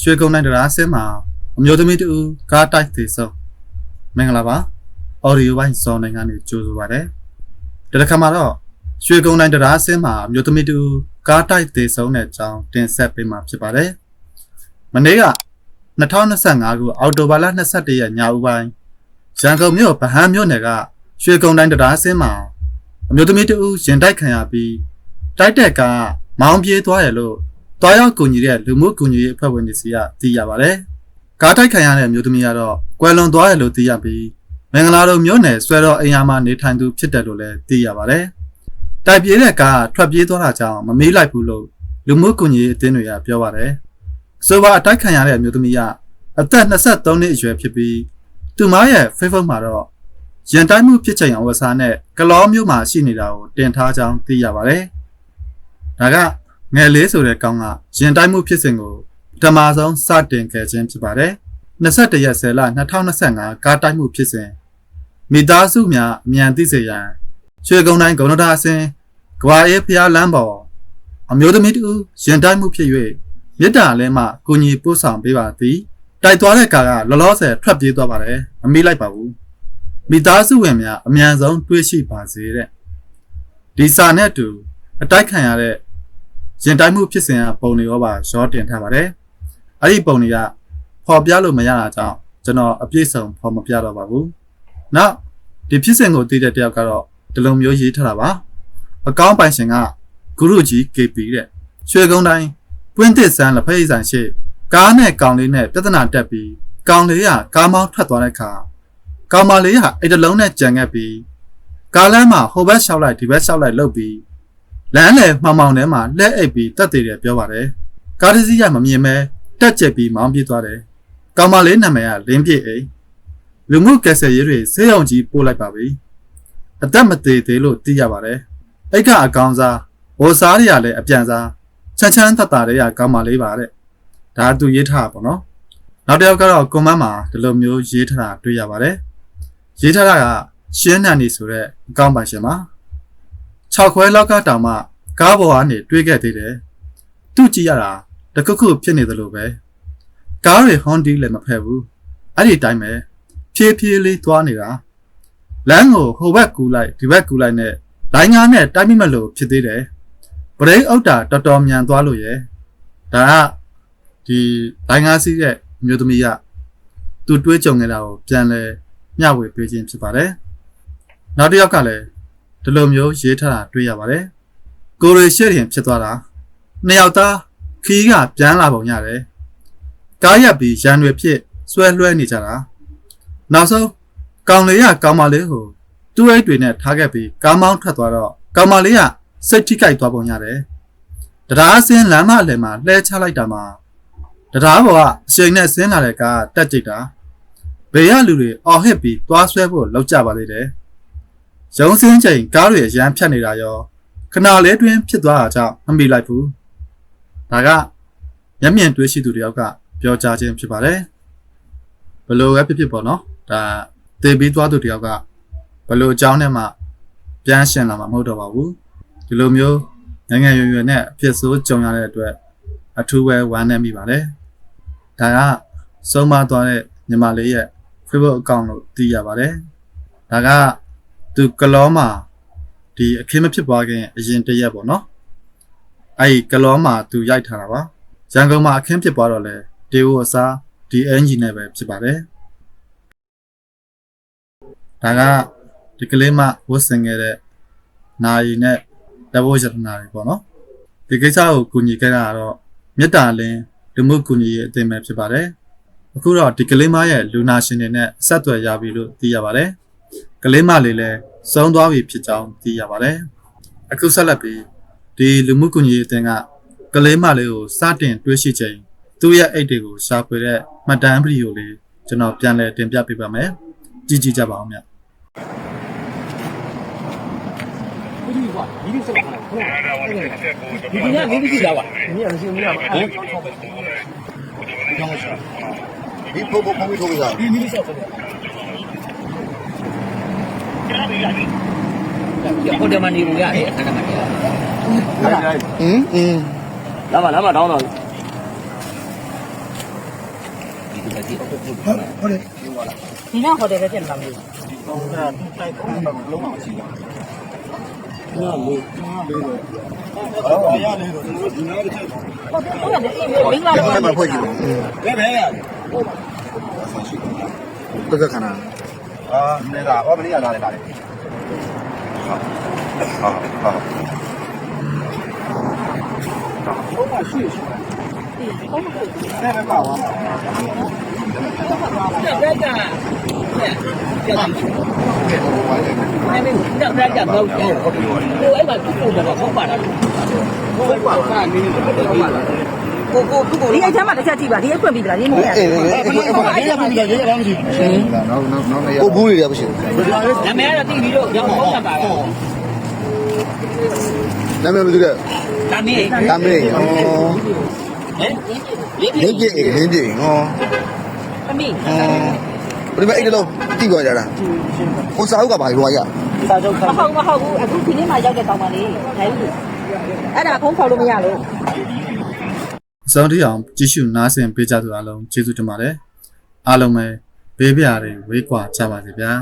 ရွှေကုန်းတိုင်းတရားဆင်းမှာအမျိုးသမီးတူကားတိုက်သေးဆုံးမင်္ဂလာပါအော်ဒီယိုပိုင်းဇွန်နိုင်ငံကနေကြိုဆိုပါရစေဒီတစ်ခါမှာတော့ရွှေကုန်းတိုင်းတရားဆင်းမှာအမျိုးသမီးတူကားတိုက်သေးဆုံးတဲ့အကြောင်းတင်ဆက်ပေးမှာဖြစ်ပါတယ်မနေ့က2025ခုအောက်တိုဘာလ21ရက်ညဦးပိုင်းရန်ကုန်မြို့ဗဟန်းမြို့နယ်ကရွှေကုန်းတိုင်းတရားဆင်းမှာအမျိုးသမီးတူရင်တိုက်ခံရပြီးတိုက်တဲ့ကားမောင်းပြေးသွားရလို့ တွားရောက်ကူညီတဲ့လူမှုကူညီရေးအဖွဲ့ဝင်တွေစီကသိရပါတယ်။ကားတိုက်ခံရတဲ့အမျိုးသမီးကတော့ကွယ်လွန်သွားတယ်လို့သိရပြီးမင်္ဂလာတို့မြို့နယ်ဆွဲတော်အိမ်ယာမှာနေထိုင်သူဖြစ်တယ်လို့လည်းသိရပါတယ်။တိုက်ပြေးတဲ့ကားကထွက်ပြေးသွားတာကြောင့်မမေးလိုက်ဘူးလို့လူမှုကူညီရေးအသင်းတွေကပြောပါတယ်။အဆိုပါအတိုက်ခံရတဲ့အမျိုးသမီးကအသက်23နှစ်အရွယ်ဖြစ်ပြီးသူမရဲ့ Facebook မှာတော့ရန်တိုင်းမှုဖြစ်ချိန်အဝစားနဲ့ကလောမျိုးမှာရှိနေတာကိုတင်ထားကြောင်းသိရပါတယ်။ဒါက ငယ်လေးဆိုတဲ့ကောင်းကရင်တိုက်မှုဖြစ်စဉ်ကိုပထမဆုံးစတင်ခဲ့ခြင်းဖြစ်ပါတယ်။21ရက်10လ2025ကားတိုက်မှုဖြစ်စဉ်မိသားစုများအမြန်သိစေရန်ရွှေကုန်းတိုင်းဂုဏဒအစင်ကဝါအေးဖျားလမ်းပေါ်အမျိုးသမီးတူရင်တိုက်မှုဖြစ်၍မြစ်တာလဲမှကိုကြီးပို့ဆောင်ပေးပါသည်တိုက်သွားတဲ့ကားကလောလောဆယ်ထွက်ပြေးသွားပါတယ်မမိလိုက်ပါဘူးမိသားစုဝင်များအမြန်ဆုံးတွေးရှိပါစေတဲ့ဒီစာနဲ့အတူအတိုက်ခံရတဲ့ ရင်တိုက်မှုဖြစ်စဉ်ကပုံတွေရောပါရောတင်ထားပါတယ်။အဲ့ဒီပုံတွေကဖော်ပြလို့မရတာကြောင့်ကျွန်တော်အပြည့်စုံဖော်မပြတော့ပါဘူး။နောက်ဒီဖြစ်စဉ်ကိုသိတဲ့တယောက်ကတော့ဒီလိုမျိုးရေးထားတာပါ။အကောင့်ပိုင်ရှင်ကဂုရုကြီး KP တဲ့ရွှေကုန်းတိုင်းပွင့်သစ်ဆန်းလက်ဖက်ရည်ဆိုင်ရှိကားနဲ့ကောင်လေးနဲ့ပြဿနာတက်ပြီးကောင်လေးကကားမောင်းထွက်သွားတဲ့အခါကောင်မလေးကအိတ်တလုံးနဲ့ကြံခဲ့ပြီးကားလမ်းမှာဟိုဘက်လျှောက်လိုက်ဒီဘက်လျှောက်လိုက်လှုပ်ပြီး လမ်းလေမှောင်မှောင်ထဲမှာလက်အိပ်ပြီးတက်သေးတယ်ပြောပါတယ်။ကားတစ်စီးကမမြင်မဲတက်ကျက်ပြီးမောင်းပြေးသွားတယ်။ကောင်မလေးနာမည်ကလင်းပြည့်အိမ်လူမှုကယ်ဆယ်ရေးတွေဆေးရုံကြီးပို့လိုက်ပါပြီ။အသက်မသေးသေးလို့သိရပါတယ်။အိတ်ကအကောင်စားဘောစားတွေကလည်းအပြန်စားချမ်းချမ်းသက်သာတွေကကောင်မလေးပါတဲ့။ဒါသူရေးထားတာပေါ့နော်။နောက်တစ်ယောက်ကတော့ကွန်မန့်မှာဒီလိုမျိုးရေးထားတာတွေ့ရပါတယ်။ရေးထားတာကရှင်းနန်နေဆိုတဲ့အကောင့်ပါရှင်ပါ။ 6ခွဲလောက်ကတောင်မှကားပေါ်ကနေတွေးခဲ့သေးတယ်။သူ့ကြည့်ရတာတခုခုဖြစ်နေသလိုပဲ။ကားတွေဟွန်ဒီလည်းမဖက်ဘူး။အဲ့ဒီတိုင်းပဲဖြည်းဖြည်းလေးသွားနေတာ။လမ်းကိုဟိုဘက်ကူးလိုက်ဒီဘက်ကူးလိုက်နဲ့လိုင်းငါးနဲ့တိုက်မိမလို့ဖြစ်သေးတယ်။ဘရိတ်အုပ်တာတော်တော်မြန်သွားလို့ရဲ့။ဒါကဒီလိုင်းငါးစီးရဲ့အမျိုးသမီးကသူတွေးကြုံနေတာကိုပြန်လဲမျှဝေပေးခြင်းဖြစ်ပါတယ်။နောက်တစ်ယောက်ကလည်း ဒီလိုမျိုးရေးထားတာတွေ့ရပါတယ်။ကိုရီရှေ့ရင်ဖြစ်သွားတာနှစ်ယောက်သားခီးကပြန်လာပုံရတယ်။ကားရက်ပြီးရန်တွေဖြစ်ဆွဲလွှဲနေကြတာ။နောက်ဆုံးကောင်လေးကကောင်မလေးကိုသူ့အိတ်တွေနဲ့ထားခဲ့ပြီးကားမောင်းထွက်သွားတော့ကောင်မလေးကစိတ်ထိခိုက်သွားပုံရတယ်။တရားစင်းလမ်းမအလယ်မှာလှဲချလိုက်တာမှာတရားပေါ်ကအချိန်နဲ့ဆင်းလာတဲ့ကားကတက်ကြိတ်တာ။ဘေးကလူတွေအော်ဟစ်ပြီးသွားဆွဲဖို့လောက်ကြပါသေးတယ်။ ရုံးစင်းချိန်ကားတွေရမ်းဖြတ်နေတာရောခဏလေးတွင်ဖြစ်သွားတာကြောင့်မမိလိုက်ဘူးဒါကမျက်မြင်တွေ့ရှိသူတယောက်ကပြောကြားခြင်းဖြစ်ပါတယ်ဘလို့ပဲဖြစ်ဖြစ်ပေါ့နော်ဒါတေပြီးသွားသူတယောက်ကဘလို့အကြောင်းနဲ့မှပြန်ရှင်လာမှာမဟုတ်တော့ပါဘူးဒီလိုမျိုးနိုင်ငံရွယ်ရွယ်နဲ့အဖြစ်ဆိုးကြုံရတဲ့အတွက်အထူးပဲဝမ်းနည်းမိပါတယ်ဒါကဆုံးမသွားတဲ့ညီမလေးရဲ့ Facebook account လို့သိရပါတယ်ဒါက သူကလောမှာဒီအခင်းမဖြစ်ပွားခင်အရင်တရက်ပေါ့နော်အဲ့ဒီကလောမှာသူရိုက်ထားတာပါရန်ကုန်မှာအခင်းဖြစ်ပွားတော့လဲဒေဝအစားဒီအင်ဂျီနဲ့ပဲဖြစ်ပါတယ်ဒါကဒီကလေးမဝတ်ဆင်ခဲ့တဲ့နာရီနဲ့တဘောရတနာတွေပေါ့နော်ဒီကိစ္စကိုကူညီခဲ့တာကတော့မေတ္တာလင်းလူမှုကူညီရေးအသင်းပဲဖြစ်ပါတယ်အခုတော့ဒီကလေးမရဲ့လူနာရှင်တွေနဲ့ဆက်သွယ်ရပြီလို့သိရပါတယ် ကလေးမလေးလည်းစုံသွားပြီဖြစ်ကြောင်းသိရပါတယ်။အခုဆက်လက်ပြီးဒီလူမှုကွန်ရက်အသင်းကကလေးမလေးကိုစတင်တွေးရှိချိန်သူ့ရဲ့အိတ်တွေကိုရှာဖွေတဲ့မှတ်တမ်းဗီဒီယိုလေးကျွန်တော်ပြန်လည်တင်ပြပေးပါမယ်။ကြည့်ကြည့်ကြပါအောင်မြတ်။ဒီကွာဒီလိုဆက်လာတာဟုတ်လားဒီကနေ့လေးကြည့်ကြပါဒီကနေ့ရှင်မလားအဲ့ဒါဟုတ်ပါဘူးဒီပုံပုံပုံပြီးထုတ်ကြဒီနည်းဆက်ဆက် ဟိုတယ်မှာနေလို့ရတယ်အခါကမှနေရတယ်嗯嗯，လာပါလာပါတောင်းတော့ဒီကဒီတော့ပုတ်ပုတ်ဟုတ်ဟုတ်တယ်ဒီကဟိုတယ်ပဲဖြစ်မှာမလို့နော်လို့အော်ရနေတော့ဒီနေ့တစ်ချက်ဟုတ်တယ်ဟုတ်တယ်အေးမင်္ဂလာဘယ်ပါမှာဖွဲ့ကြည့်လို့ဘယ်ဘယ်ရတက်သက်ခဏ အာနေတာဟောမနေ့ကလာတယ်လာတယ်ဟာဟာဟာဟုတ်ပါရှိရှိဟုတ်ကဲ့အဲ့ဒါပါဝါဘက်ကပြတ်ကဲဟိုဝိုင်းတယ်အဲ့ဒီတော့ဘက်ကဘောက်တယ်ဟိုအဲ့မှာသူ့ကိုတော့ဟုတ်ပါလားဟုတ်ပါကနေတော့ပါလား ကိုကိုသူ့ကိုဒီအိတ်ထဲမှာတစ်ချက်ကြည့်ပါဒီအိတ်ဖွင့်ပြီးတလားရင်းနေရအေးလေအေးအေးဟုတ်ပါရေးရပြီရေးရလားမရှိနောက်နောက်နောက်နေရကိုဘူးတွေရပါရှင်နာမည်ကတော့တိပြီးတော့ရအောင်ဟုတ်တာပါလားနာမည်ဘယ်သူလဲဒါမင်းဒါမေးဩဟမ်လေးလင်းကြီးလင်းကြီးဟောအမေဩဘယ်မှာအဲ့တော့တိသွားကြတာဟိုစာအုပ်ကပါရွာရစာချုပ်မဟုတ်မဟုတ်ဘူးအခုဒီနေ့မှရောက်တဲ့တောင်ပါလေဒါကြီးအဲ့ဒါဖုန်းခေါ်လို့မရလို့ အစောတိအောင်ကြည့်ရှုနားဆင်ပေးကြသူအားလုံးကျေးဇူးတင်ပါတယ်အားလုံးပဲဘေးပြားတွေဝေးကွာကြပါစေဗျာ